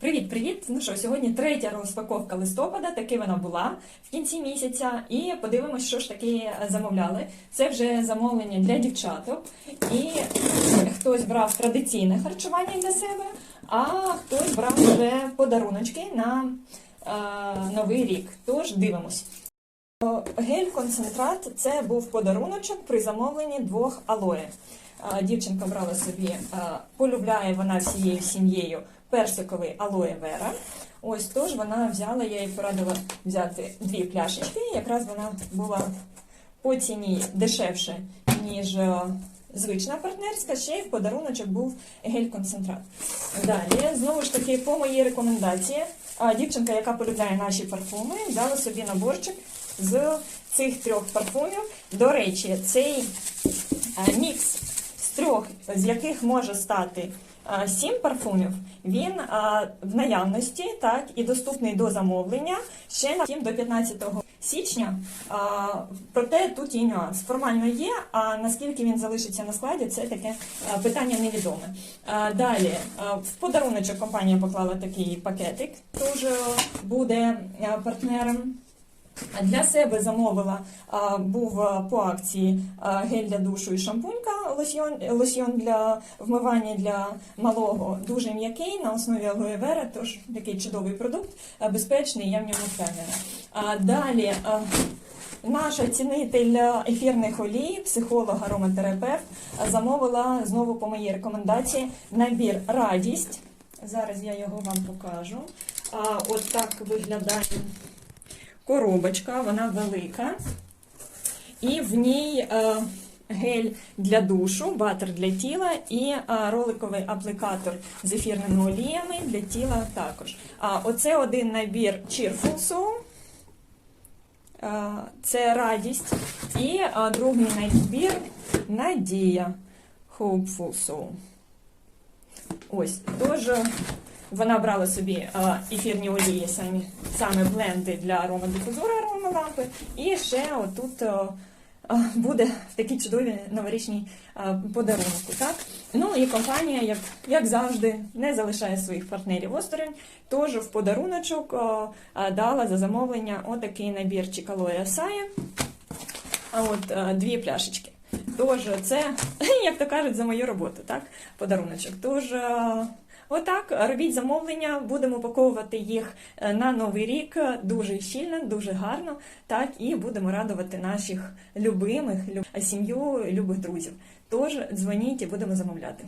Привіт-привіт! Ну що, сьогодні третя розпаковка листопада, таки вона була в кінці місяця. І подивимось, що ж таки замовляли. Це вже замовлення для дівчаток. І хтось брав традиційне харчування для себе, а хтось брав вже подаруночки на е, новий рік. Тож дивимось. Гель-концентрат це був подаруночок при замовленні двох алоє. Дівчинка брала собі, полюбляє вона всією сім'єю персиковий алоє вера. Ось тож вона взяла, я їй порадила взяти дві пляшечки. Якраз вона була по ціні дешевше, ніж е, звична партнерська. Ще й в подаруночок був гель-концентрат. Далі, знову ж таки, по моїй рекомендації, дівчинка, яка полюбляє наші парфуми, взяла собі наборчик з цих трьох парфумів. До речі, цей е, мікс з трьох, з яких може стати сім парфумів, він в наявності, так, і доступний до замовлення ще на 7 до 15 січня. Проте тут є нюанс. Формально є, а наскільки він залишиться на складі, це таке питання невідоме. Далі в подаруночок компанія поклала такий пакетик, теж буде партнером. Для себе замовила, був по акції гель для душу і шампунька, лосьйон, лосьйон для вмивання для малого, дуже м'який, на основі алоє вера, тож такий чудовий продукт, безпечний, я в ньому впевнена. Далі наша цінитель ефірних олій, психолог, ароматерапевт, замовила знову по моїй рекомендації набір радість. Зараз я його вам покажу. От так виглядає коробочка, вона велика, і в ній е, гель для душу, батер для тіла і е, роликовий аплікатор з ефірними оліями для тіла також. А оце один набір Cheerful Soul. Е, Це радість. І другий набір Надія Hopeful Soul. Ось, тож вона брала собі ефірні олії, самі, саме бленди для аромадифузора аромалампи. І ще отут а, а, буде в такій чудовій новорічній а, подарунку. Так? Ну і компанія, як, як завжди, не залишає своїх партнерів осторонь. Тож в подаруночок дала за замовлення отакий набірчик алоє Асая. А от дві пляшечки. Тож це, як то кажуть, за мою роботу, так? Подаруночок. Тож. Отак, робіть замовлення, будемо упаковувати їх е, на новий рік дуже щільно, дуже гарно, так і будемо радувати наших любимих, люб- сім'ю, любих друзів. Тож дзвоніть і будемо замовляти.